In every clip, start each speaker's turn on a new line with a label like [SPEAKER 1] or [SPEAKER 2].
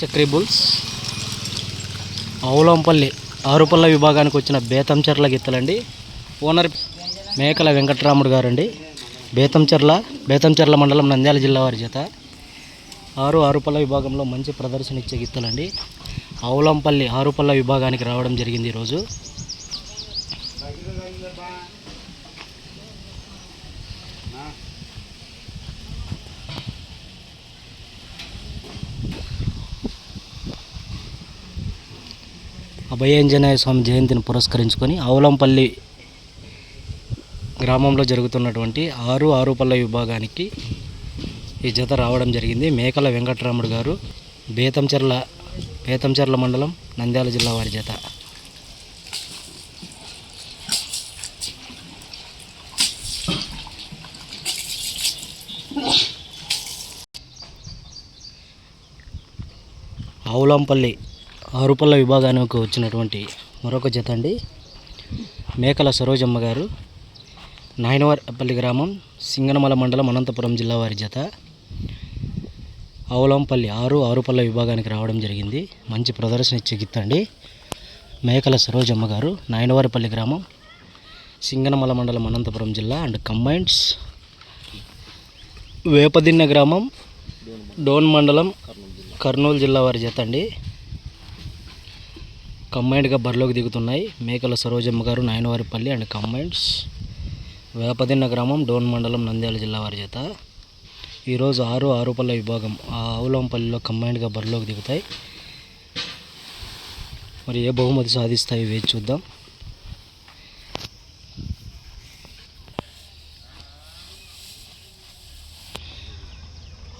[SPEAKER 1] Chakri bulls అవులంపల్లి ఆరుపల్ల విభాగానికి వచ్చిన Betamcherla గిత్తలండి owner మేకల వెంకట్రాముడు గారండి. బేతంచెర్ల బేతంచెర్ల మండలం నంద్యాల జిల్లా వారి చేత. ఆరు ఆరుపల్ల విభాగంలో మంచి ప్రదర్శన ఇచ్చే గిత్తలండి అవులంపల్లి ఆరుపల్ల విభాగానికి రావడం జరిగింది ఈరోజు. అభయాంజనేయ స్వామి జయంతిని పురస్కరించుకొని ఆవులంపల్లి గ్రామంలో జరుగుతున్నటువంటి ఆరు ఆరుపల్ల విభాగానికి ఈ జత రావడం జరిగింది. మేకల వెంకటరాముడు గారు బేతంచెర్ల బేతంచెర్ల మండలం నంద్యాల జిల్లా వారి జత. ఆవులంపల్లి ఆరుపల్ల విభాగానికి వచ్చినటువంటి మరొక జత అండి. మేకల సరోజమ్మ గారు నాయనవారిపల్లి గ్రామం సింగనమల మండలం అనంతపురం జిల్లా వారి జత. ఆవులంపల్లి ఆరు ఆరుపల్ల విభాగానికి రావడం జరిగింది. మంచి ప్రదర్శన ఇచ్చే గిత్తండి మేకల సరోజమ్మ గారు నాయనవారిపల్లి గ్రామం సింగనమల మండలం అనంతపురం జిల్లా అండ్ కంబైన్స్. వేపదిన్న గ్రామం డోన్ మండలం కర్నూలు జిల్లా వారి జత అండి. కంబైండ్గా బరిలోకి దిగుతున్నాయి. మేకల సరోజమ్మ గారు నాయనవారిపల్లి అండ్ కంబైండ్స్ వేపదిన్న గ్రామం డోన్ మండలం నంద్యాల జిల్లా వారి చేత. ఈరోజు ఆరు ఆరుపల్ల విభాగం ఆవులంపల్లిలో కంబైండ్గా బరిలోకి దిగుతాయి. మరి ఏ బహుమతి సాధిస్తాయి వేచి చూద్దాం.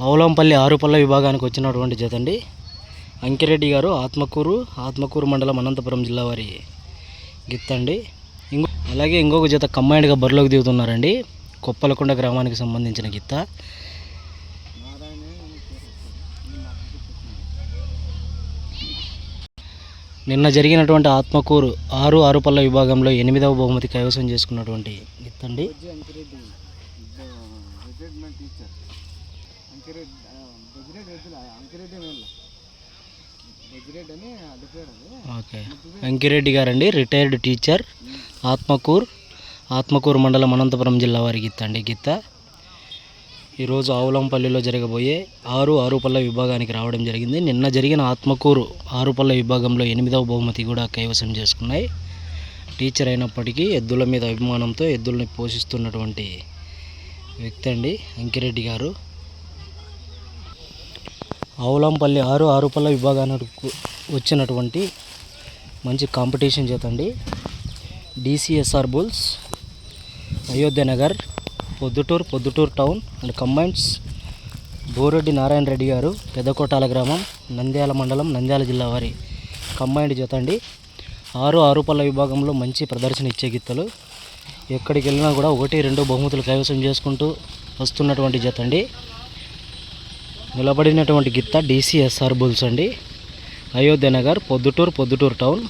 [SPEAKER 1] ఆవులంపల్లి ఆరుపల్ల విభాగానికి వచ్చినటువంటి జత అండి అంకిరెడ్డి గారు ఆత్మకూరు ఆత్మకూరు మండలం అనంతపురం జిల్లా వారి గిత్తండి. ఇంకో అలాగే ఇంకొక జత కంబైండ్గా బరిలోకి దిగుతున్నారండి. కొప్పలకొండ గ్రామానికి సంబంధించిన గిత్త. నిన్న జరిగినటువంటి ఆత్మకూరు ఆరు ఆరుపల్ల విభాగంలో ఎనిమిదవ బహుమతి కైవసం చేసుకున్నటువంటి గిత్తండి.
[SPEAKER 2] Retirement Ankireddy
[SPEAKER 1] okay. వెంకిరెడ్డి గారండి రిటైర్డ్ టీచర్ ఆత్మకూర్ ఆత్మకూరు మండలం అనంతపురం జిల్లా వారి గిత్త అండి. గిత్త ఈరోజు ఆవులంపల్లిలో జరగబోయే ఆరు ఆరుపల్ల విభాగానికి రావడం జరిగింది. నిన్న జరిగిన ఆత్మకూరు ఆరుపల్ల విభాగంలో ఎనిమిదవ బహుమతి కూడా కైవసం చేసుకున్నాయి. టీచర్ అయినప్పటికీ ఎద్దుల మీద అభిమానంతో ఎద్దుల్ని పోషిస్తున్నటువంటి వ్యక్తి అండి అంకిరెడ్డి గారు. ఆవులంపల్లి ఆరు ఆరుపల్ల విభాగానికి వచ్చినటువంటి మంచి competition చేతండి. DCSR bulls Ayodhya Nagar Proddatur Proddatur town and combines Boreddy Narayana Reddy garu Peddakotala గ్రామం నంద్యాల మండలం నంద్యాల జిల్లా వారి కంబైన్డ్ చేతండి. ఆరు ఆరుపల్ల విభాగంలో మంచి ప్రదర్శన ఇచ్చే గిత్తలు. ఎక్కడికి వెళ్ళినా కూడా ఒకటి రెండు బహుమతులు కైవసం చేసుకుంటూ వస్తున్నటువంటి జత అండి నిలబడినటువంటి గిత్త డిసిఎస్ఆర్ బుల్స్ అండి. అయోధ్య నగర్ పొద్దుటూరు పొద్దుటూరు టౌన్.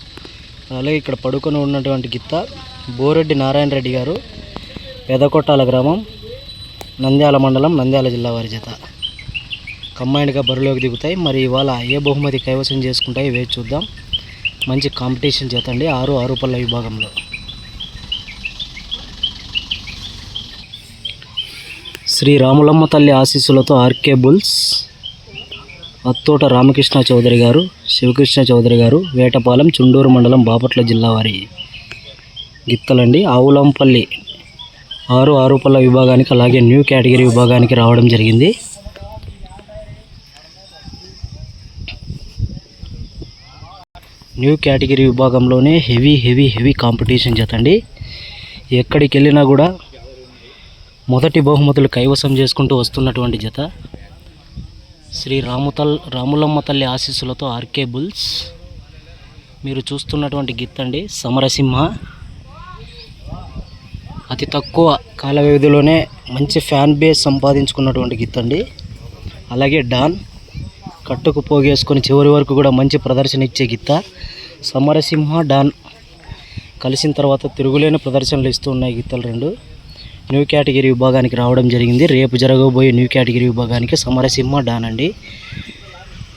[SPEAKER 1] అలాగే ఇక్కడ పడుకొని ఉన్నటువంటి గిత్త బోరెడ్డి నారాయణ రెడ్డి గారు పెదకొట్టాల గ్రామం నంద్యాల మండలం నంద్యాల జిల్లా వారి జత కంబైన్డ్గా బరిలోకి దిగుతాయి. మరి ఇవాళ ఏ బహుమతి కైవసం చేసుకుంటాయి వేచి చూద్దాం. మంచి కాంపిటీషన్ చేత అండి ఆరు ఆరు పళ్ళ విభాగంలో శ్రీ రాములమ్మ తల్లి ఆశీస్సులతో ఆర్కే బుల్స్ అత్తోట రామకృష్ణ చౌదరి గారు శివకృష్ణ చౌదరి గారు వేటపాలెం చుండూరు మండలం బాపట్ల జిల్లా వారి గిత్తలండి. ఆవులంపల్లి ఆరు ఆరుపల్ల విభాగానికి అలాగే న్యూ కేటగిరీ విభాగానికి రావడం జరిగింది. న్యూ కేటగిరీ విభాగంలోనే హెవీ హెవీ హెవీ కాంపిటీషన్ చేతండి ఎక్కడికి వెళ్ళినా కూడా మొదటి బహుమతులు కైవసం చేసుకుంటూ వస్తున్నటువంటి జత శ్రీ రాముతల్ రాములమ్మ తల్లి ఆశీస్సులతో ఆర్కే బుల్స్. మీరు చూస్తున్నటువంటి గిత్తండి సమరసింహ. అతి తక్కువ కాల వ్యవధిలోనే మంచి ఫ్యాన్ బేస్ సంపాదించుకున్నటువంటి గిత్తండి అలాగే డాన్ కట్టుకు పోగేసుకొని చివరి వరకు కూడా మంచి ప్రదర్శన ఇచ్చే గిత్త. సమరసింహ డాన్ కలిసిన తర్వాత తిరుగులేని ప్రదర్శనలు ఇస్తూ ఉన్నాయి గిత్తలు రెండు. న్యూ కేటగిరీ విభాగానికి రావడం జరిగింది. రేపు జరగబోయే న్యూ కేటగిరీ విభాగానికి సమరసింహ డాన్ అండి.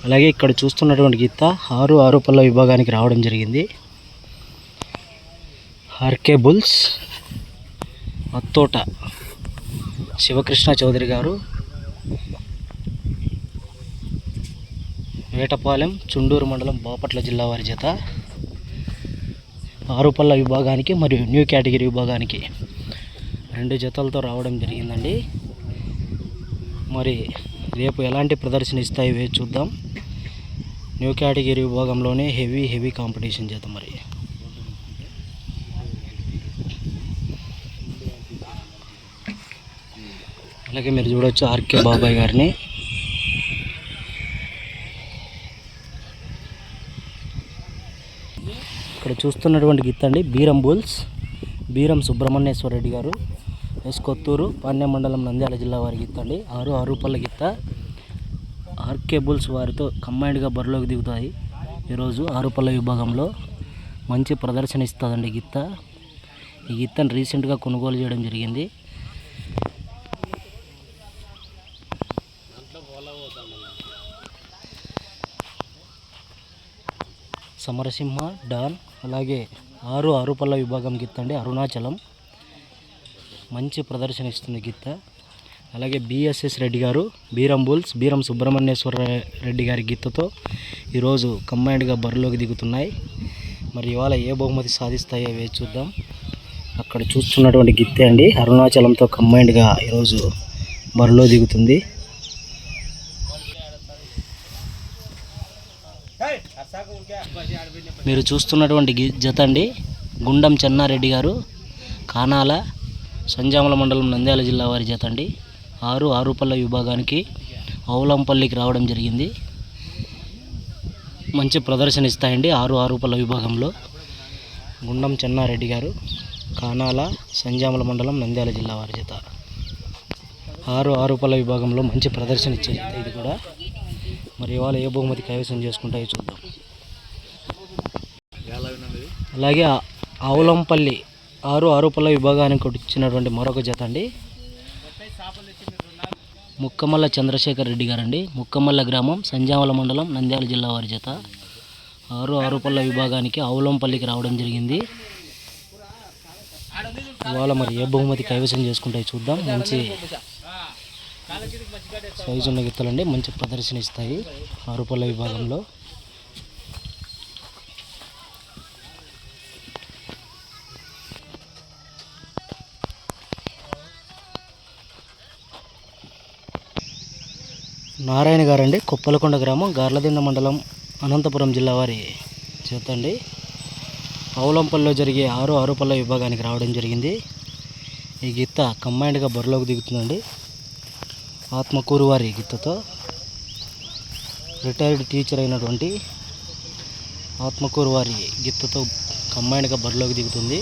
[SPEAKER 1] అలాగే ఇక్కడ చూస్తున్నటువంటి గీత ఆరు ఆరు పళ్ళ విభాగానికి రావడం జరిగింది. ఆర్కే బుల్స్ అత్తోట శివకృష్ణ చౌదరి గారు వేటపాలెం చుండూరు మండలం బాపట్ల జిల్లా వారి జత ఆరు విభాగానికి మరియు న్యూ కేటగిరీ విభాగానికి రెండు జతలతో రావడం జరిగిందండి. మరి రేపు ఎలాంటి ప్రదర్శన ఇస్తాయి వేచి చూద్దాం. న్యూ కేటగిరీ విభాగంలోనే హెవీ హెవీ కాంపిటీషన్ చేద్దాం మరి. అలాగే మీరు చూడవచ్చు ఆర్కే బాబాయ్ గారిని. ఇక్కడ చూస్తున్నటువంటి గిత్తండి బీరం బుల్స్ బీరం సుబ్రహ్మణ్యేశ్వర రెడ్డి గారు. ఎస్ కొత్తూరు పాణ్య మండలం నంద్యాల జిల్లా వారి గిత్త అండి. ఆరు ఆరు రూపాయల గిత్త ఆర్కే బుల్స్ వారితో కంబైన్డ్గా బరిలోకి దిగుతాయి. ఈరోజు ఆరు పళ్ళ విభాగంలో మంచి ప్రదర్శన ఇస్తుందండి గిత్త. ఈ గిత్తను రీసెంట్గా కొనుగోలు చేయడం జరిగింది. సమరసింహ డాన్ అలాగే ఆరు ఆరు పళ్ళ విభాగం గిత్తండి అరుణాచలం. మంచి ప్రదర్శన ఇస్తుంది గీత. అలాగే బిఎస్ఎస్ రెడ్డి గారు బీరం బుల్స్ బీరం సుబ్రహ్మణ్యేశ్వర రెడ్డి గారి గీతతో ఈరోజు కంబైన్డ్గా బరిలోకి దిగుతున్నాయి. మరి ఇవాళ ఏ బహుమతి సాధిస్తాయో వేచి చూద్దాం. అక్కడ చూస్తున్నటువంటి గిత్తే అండి అరుణాచలంతో కంబైన్డ్గా ఈరోజు బరిలో దిగుతుంది. మీరు చూస్తున్నటువంటి జత అండి గుండం చెన్నారెడ్డి గారు కానాల సంజామల మండలం నంద్యాల జిల్లా వారి చేత అండి. ఆరు ఆరుపల్ల విభాగానికి అవులంపల్లికి రావడం జరిగింది. మంచి ప్రదర్శన ఇస్తాయండి ఆరు ఆరుపల్ల విభాగంలో. గుండం చెన్నారెడ్డి గారు కానాల సంజామల మండలం నంద్యాల జిల్లా వారి చేత ఆరు ఆరుపల్ల విభాగంలో మంచి ప్రదర్శన ఇచ్చే ఇది కూడా. మరి ఇవాళ ఏ బహుమతి కైవసం చేసుకుంటాయో చూద్దాం. అలాగే ఆవులంపల్లి ఆరు ఆరుపల్ల విభాగానికి వచ్చినటువంటి మరొక జత అండి. ముక్కమల్ల చంద్రశేఖర్ రెడ్డి గారండి. ముక్కమల్ల గ్రామం సంజామల మండలం నంద్యాల జిల్లా వారి జత. ఆరు ఆరుపల్ల విభాగానికి ఆవులంపల్లికి రావడం జరిగింది. ఇవాళ మరి ఏ బహుమతి కైవసం చేసుకుంటాయి చూద్దాం. మంచి సైజు ఉన్న గిత్తలండి. మంచి ప్రదర్శన ఇస్తాయి ఆరుపల్ల విభాగంలో. నారాయణ గారండి కొప్పలకొండ గ్రామం గార్లదిండ మండలం అనంతపురం జిల్లా వారి చేతండి పౌలంపల్లిలో జరిగే ఆరు ఆరుపల్ల విభాగానికి రావడం జరిగింది. ఈ గిత్త కంబైన్డ్గా బరిలోకి దిగుతుందండి. ఆత్మకూరు వారి గిత్తతో రిటైర్డ్ టీచర్ అయినటువంటి ఆత్మకూరు వారి గిత్తతో కంబైన్డ్గా బరిలోకి దిగుతుంది.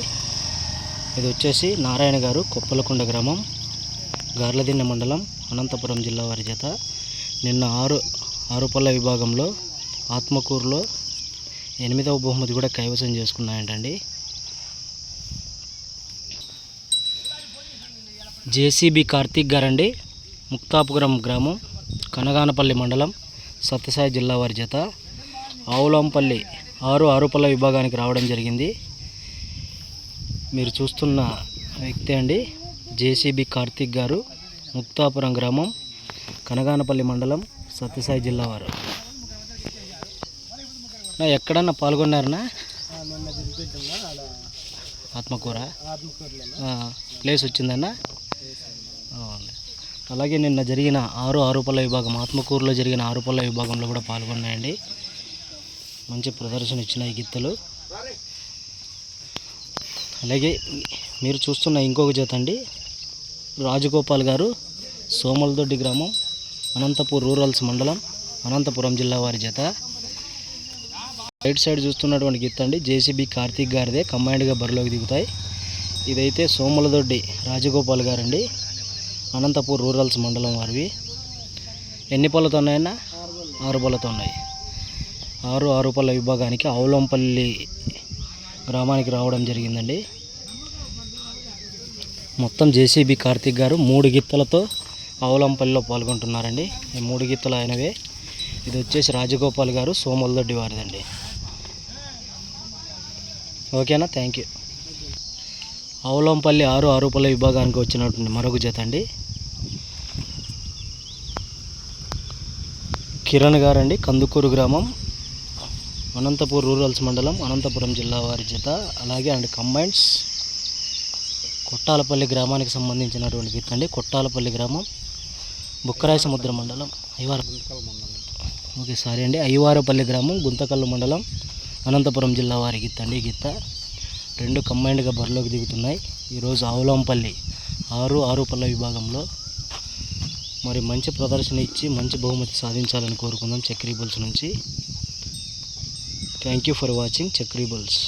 [SPEAKER 1] ఇది వచ్చేసి నారాయణ గారు కొప్పలకొండ గ్రామం గార్లదిన్నె మండలం అనంతపురం జిల్లా వారి చేత. నిన్న ఆరు ఆరుపల్ల విభాగంలో ఆత్మకూరులో ఎనిమిదవ బహుమతి కూడా కైవసం చేసుకున్నాయంటండి. జేసీబీ కార్తీక్ గారండి. ముక్తాపురం గ్రామం కనగానపల్లి మండలం సత్యసాయి జిల్లా వారి జత. ఆవులంపల్లి ఆరు ఆరుపల్ల విభాగానికి రావడం జరిగింది. మీరు చూస్తున్న వ్యక్తి అండి జేసీబీ కార్తీక్ గారు ముక్తాపురం గ్రామం కనగానపల్లి మండలం సత్యసాయి జిల్లా వారు. నా ఎక్కడన్నా పాల్గొన్నారనా? ఆత్మకూర? ప్లేస్ వచ్చిందన్నా. అలాగే నిన్న జరిగిన ఆరు ఆరుపల్ల విభాగం ఆత్మకూరులో జరిగిన ఆరుపల్ల విభాగంలో కూడా పాల్గొన్నాయండి. మంచి ప్రదర్శన ఇచ్చినాయి గిత్తలు. అలాగే మీరు చూస్తున్న ఇంకొక జత అండి. రాజగోపాల్ గారు సోమలదొడ్డి గ్రామం. అనంతపూర్ రూరల్స్ మండలం అనంతపురం జిల్లా వారి జత. రైట్ సైడ్ చూస్తున్నటువంటి గిత్త అండి జేసీబీ కార్తీక్ గారిదే కంబైన్డ్గా బరిలోకి దిగుతాయి. ఇదైతే సోమలదొడ్డి రాజగోపాల్ గారండి అనంతపూర్ రూరల్స్ మండలం వారివి. ఎన్ని పళ్ళతో ఉన్నాయన్నా? ఆరు పళ్ళతో ఉన్నాయి. ఆరు ఆరు పళ్ళ విభాగానికి ఆవులంపల్లి గ్రామానికి రావడం జరిగిందండి. మొత్తం జేసీబీ కార్తీక్ గారు మూడు గిత్తలతో ఆవులంపల్లిలో పాల్గొంటున్నారండి. ఈ మూడు గీతలు ఆయనవే. ఇది వచ్చేసి రాజగోపాల్ గారు సోమల్దొడ్డి వారిదండి. ఓకేనా? Thank you. ఆవులంపల్లి ఆరు ఆరుపల్లి విభాగానికి వచ్చినటువంటి మరొక జత అండి. కిరణ్ గారండి కందుకూరు గ్రామం అనంతపూర్ రూరల్స్ మండలం అనంతపురం జిల్లా వారి జత. అలాగే అండ్ కంబైన్స్ కొట్టాలపల్లి గ్రామానికి సంబంధించినటువంటి గీత అండి. కొట్టాలపల్లి గ్రామం బుక్కరాయ సముద్ర మండలం అయ్యవారం ఓకే సారీ అండి. అయ్యవారపల్లి గ్రామం గుంతకల్లు మండలం అనంతపురం జిల్లా వారి గిత్త అండి గిత్త. రెండు కంబైన్డ్గా బరిలోకి దిగుతున్నాయి. ఈరోజు ఆవులంపల్లి ఆరు ఆరు పళ్ళ విభాగంలో మరి మంచి ప్రదర్శన ఇచ్చి మంచి బహుమతి సాధించాలని కోరుకుందాం చక్రీ బుల్స్ నుంచి. Thank you for watching Chakri bulls.